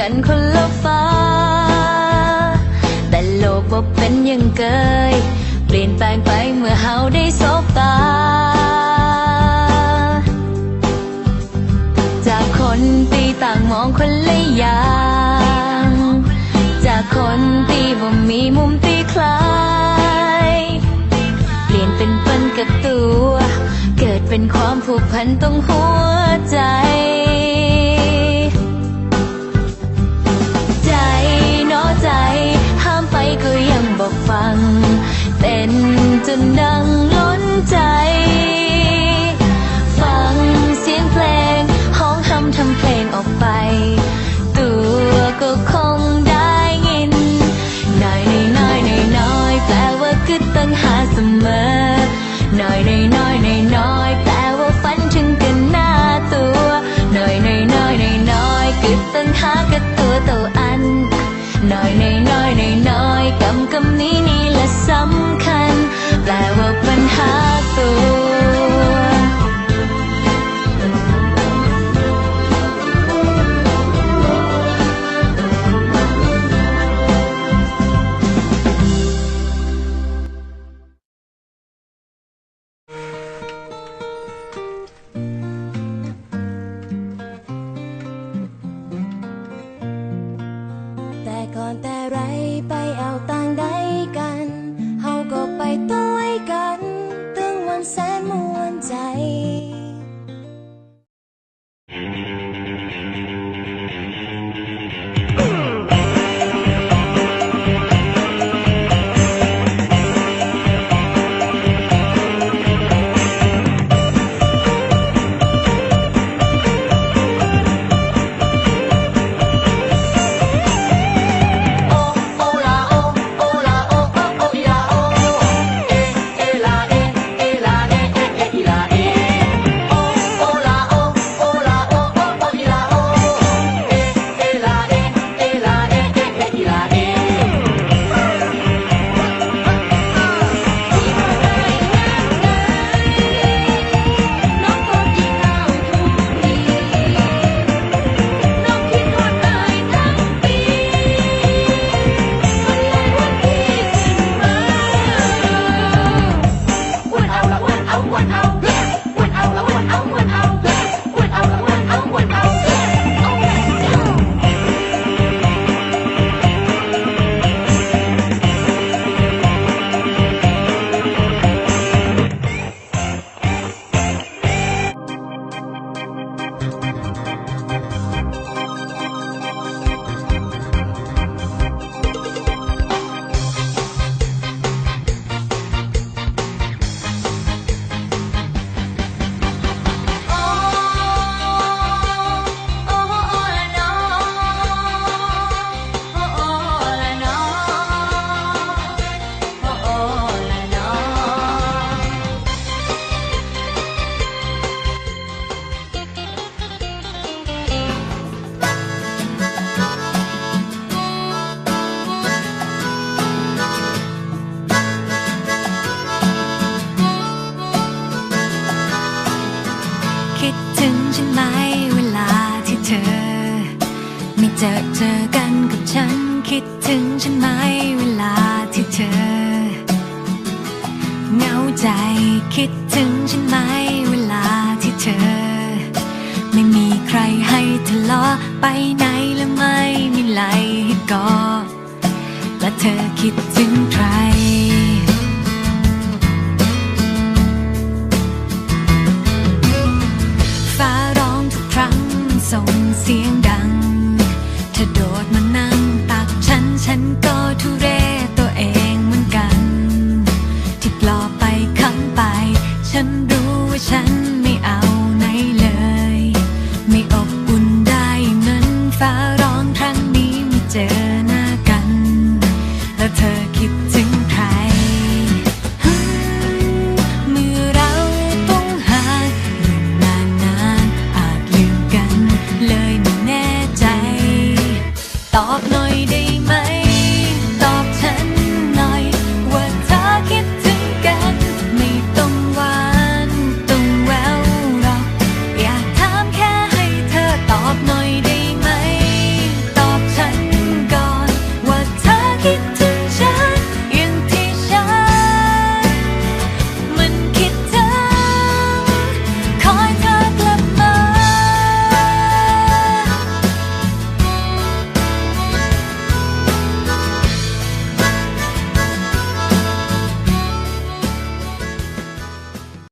กันคนละฟ้า แต่โลกบ่เป็นยังเกย เปลี่ยนแปลงไปเมื่อเฮาได้สบตา จากคนที่ต่างมองคนละอย่างจากคนที่บ่มีมุมที่คล้าย เปลี่ยนเป็นปันกับตัว เกิดเป็นความผูกพันตรงหัวใจ เป็นจนดังล้นใจ ก่อนแต่ไรไปเอาต่างใดกันเฮาก็ไปต้วยกัน ตึงวันแสนมวนใจ ละอ้ ไม่เจอเจอกันกับฉัน คิดถึงฉันไหมเวลาที่เธอเหงาใจคิดถึงฉันไหมเวลาที่เธอ ไม่มีใครให้ทะเลาะไปไหนและไม่มีไหลให้กอดและเธอคิดถึง